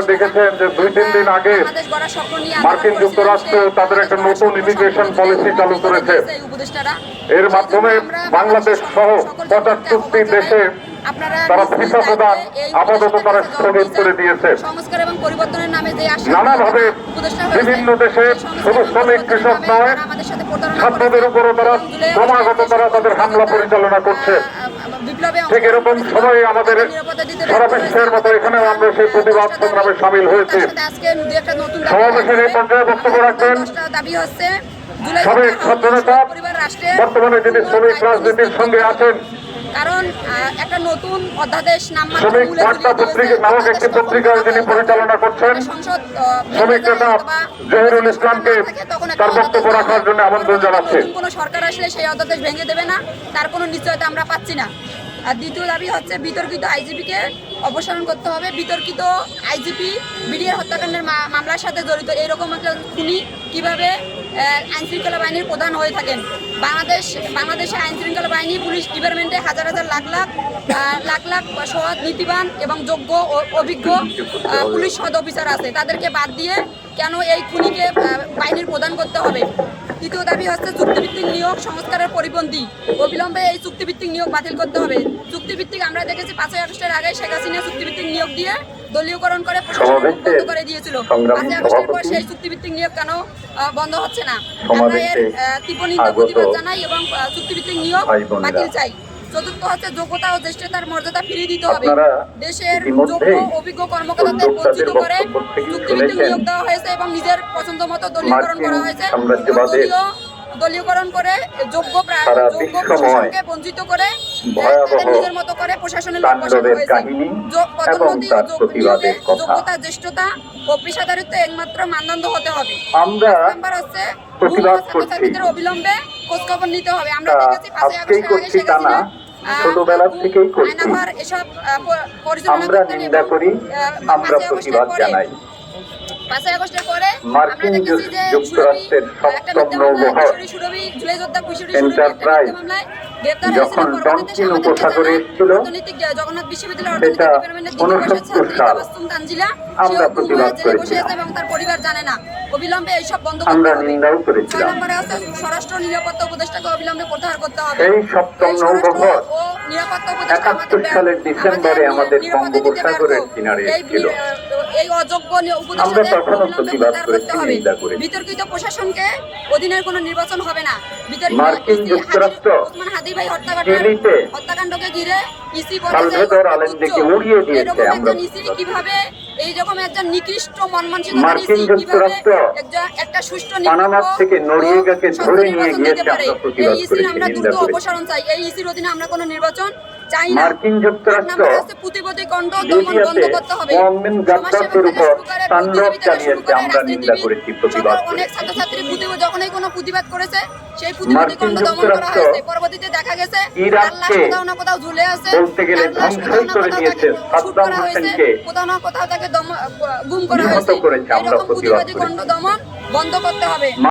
আপনারা দেখেছেন যে দুই তিন দিন আগে মার্কিন যুক্তরাষ্ট্র তাদের একটা নতুন ইমিগ্রেশন পলিসি চালু করেছে। এর মাধ্যমে বাংলাদেশ সহ পঁচাত্তরটি দেশে তারা ভিসা প্রদান আপাতত তারা স্থগিত করে দিয়েছে। নানাভাবে বিভিন্ন দেশে এই শুধু শ্রমিক কৃষক নয় তারা আমাদের ছাত্রদের উপরও তারা ক্রমাগত তারা তাদের হামলা পরিচালনা করছে। বিপ্লবে ঠিক এরকম সময়ে আমাদের বিশ্বের মতো এখানেও আমরা সেই প্রতিবাদ সংগ্রামে সামিল হয়েছি। সমাবেশের এই পর্যায়ে বক্তব্য রাখবেন দাবি হচ্ছে। সাবেক যোদ্ধা ছাত্রনেতা বর্তমানে যিনি শ্রমিক রাজনীতির সঙ্গে আছেন কারণ একটা নতুন অধ্যাদেশ পত্রিকা দিয়েছে। নামক একটি বাংলাদেশ যিনি পরিচালনা করছেন সংসদ আহ, শ্রমিক নেতা জহিরুল ইসলামকে তখন একটা তার বক্তব্য রাখার জন্য আমন্ত্রণ জানাচ্ছি। কোনো সরকার আসলে সেই অধ্যাদেশ ভেঙে দেবে না। তার কোনো নিশ্চয়তা আমরা পাচ্ছি না। আর দ্বিতীয় দাবি হচ্ছে বিতর্কিত আইজিপিকে অপসারণ করতে হবে। বিতর্কিত আইজিপি, বিডিআর হত্যাকাণ্ডের মামলার সাথে জড়িত। এরকম একটা খুনি কীভাবে আইন শৃঙ্খলা বাহিনীর প্রধান হয়ে থাকেন। বাংলাদেশ বাংলাদেশে আইন শৃঙ্খলা বাহিনী পুলিশ ডিপার্টমেন্টে হাজার হাজার লাখ লাখ লাখ লাখ সৎ নীতিবান এবং যোগ্য অভিজ্ঞ পুলিশ সদ অফিসার আছে। তাদেরকে বাদ দিয়ে কেন এই খুনিকে বাহিনীর প্রদান করতে হবে? তৃতীয় দাবি হচ্ছে চুক্তিভিত্তিক নিয়োগ সংস্কারের পরিপন্থী। অবিলম্বে এই চুক্তিভিত্তিক নিয়োগ বাতিল করতে হবে। চুক্তিভিত্তিক আমরা দেখেছি পাঁচই আগস্টের আগে শেখ হাসিনা চুক্তিভিত্তিক নিয়োগ দিয়ে দলীয়করণ করে প্রশাসন বন্ধ করে দিয়েছিল। পাঁচই আগস্টের পর সেই চুক্তিভিত্তিক নিয়োগ কেন বন্ধ হচ্ছে? না আমরা এর তীব্র নিন্দা প্রতিবাদ জানাই এবং চুক্তিভিত্তিক নিয়োগ। বাতিল চাই। চতুর্থ হচ্ছে যোগ্যতা ও জ্যেষ্ঠতার মর্যাদা ফিরিয়ে দিতে হবে। দেশের যোগ্য অভিজ্ঞ কর্মকর্তাদের বঞ্চিত করে চুক্তিভিত্তিক নিয়োগ দেওয়া হয়েছে এবং নিজের পছন্দ মতো দলীয়করণ করা হয়েছে। দলীয়করণ করে যোগ্য যোগ্য প্রশাসনকে বঞ্চিত করে নিজের মতো করে প্রশাসনের লোক বসানো হয়েছে। পদোন্নতি। যোগ্যতা জ্যেষ্ঠতা ও পেশাদারিত্ব একমাত্র মানদণ্ড হতে হবে। আমরা নাম্বার হচ্ছে ছাত্রছাত্রীদের অবিলম্বে খোঁজ খবর নিতে হবে। আমরা দেখেছি পাঁচই আগস্টের আগে ছোটবেলা থেকেই করছি। আমরা নিন্দা করি। আমরা প্রতিবাদ জানাই। পাঁচই আগস্টের পরে মার্কিন আমরা দেখেছি যে যুক্তরাষ্ট্রের সপ্তম নৌবহর এন্টারপ্রাইজ যখন। ডনকিন উপসাগরে এসেছিল, সেটা ডিপার্টমেন্টের দ্বিতীয় বর্ষের 69 ছাত্রী সাল। আমরা প্রতিবাদ করেছিলাম। অবিলম্বে এইসব বন্ধ করতে আমরা নিন্দাও করেছিলাম নম্বরে আছে স্বরাষ্ট্র নিরাপত্তা উপদেষ্টাকে অবিলম্বে প্রত্যাহার করতে হবে সেই সপ্তম এই স্বরাষ্ট্র নৌবহর একাত্তর সালের ডিসেম্বরে আমাদের বঙ্গোপসাগরের কিনারে এই ছিল। এই অযোগ্য হবে। বিতর্কিত প্রশাসনকে অধীনের কোনো নির্বাচন হবে না। মার্কিন যুক্তরাষ্ট্র হাদি- ওসমান হাদি ভাই হত্যাকাণ্ড চিলিতে হত্যাকাণ্ডকে ঘিরে ইসি উড়িয়ে দিয়েছে, আমরা। কীভাবে এই রকম একজন নিকৃষ্ট মার্কিন যুক্তরাষ্ট্র একটা সুষ্ঠু পানামা থেকে নরিয়েগাকে ধরে নিয়ে গিয়েছে, আমরা প্রতিবাদ এই ইসির করেছি, আমরা দ্রুত অপসারণ চাই। এই ইসির অধীনে আমরা কোনো নির্বাচন চাই না মার্কিন যুক্তরাষ্ট্র প্রতিবাদী কণ্ঠ দমন বন্ধ করতে হবে। গাদ্দাফির উপর তাণ্ডব শুরু চালিয়েছে, আমরা নিন্দা করেছি, প্রতিবাদ অনেক ছাত্রছাত্রী প্রতিবাদ যখনই কোনো প্রতিবাদ করেছে সেই প্রতিবাদী কণ্ঠ দমন করা হয়েছে। পরবর্তীতে দেখা গেছে ইরাককে কোথাও না কোথাও ঝুলে আছে বলতে গেলে ধ্বংসই কোথাও না করে কোথাও দিয়েছে। সাদ্দাম হোসেনকে কোথাও না কোথাও তাকে গুম করা হয়েছে। করেছে, আমরা প্রতিবাদ প্রতিবাদী কণ্ঠ দমন বন্ধ করতে হবে।